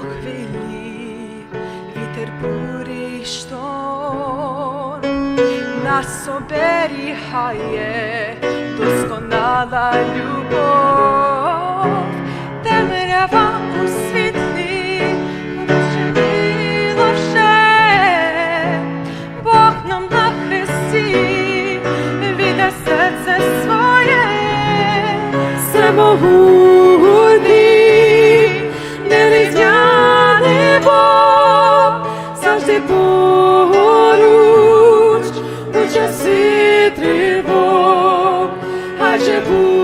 хвилі, вітер бурі шторм нас оберігає досконала любов, темрява у світлі розчинило вже, Бог нам на хресті віддав серце своє, самогутній, Бог, завжди поруч. У часи тривог, адже буде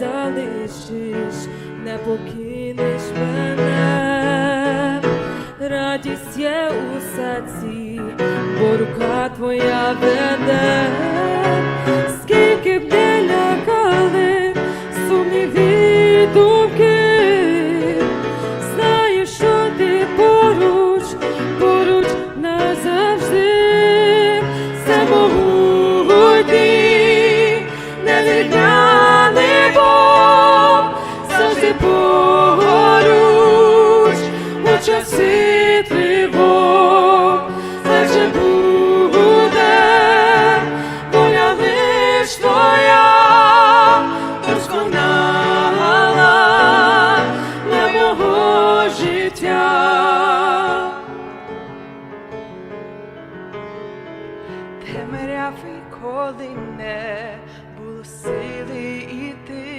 залишиш, не покинеш мене. Радість є у серці, бо рука твоя веде. Скільки б не лякали сумніві думки, знаю, що ти поруч, поруч назавжди, самогутній, часи тривог, буде воля лиш твоя, досконала для мого коли не було сили іти,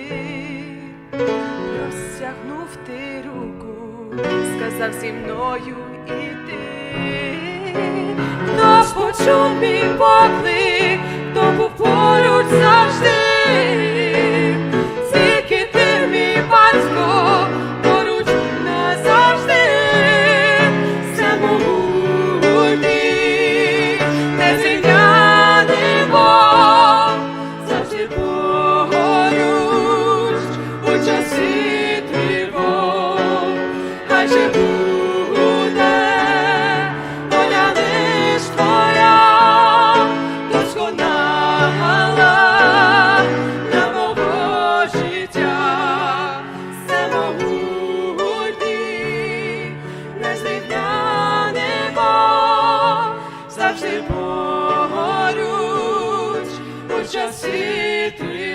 сказав зі мною іти, хто ж почув мій поклик, часи тривог.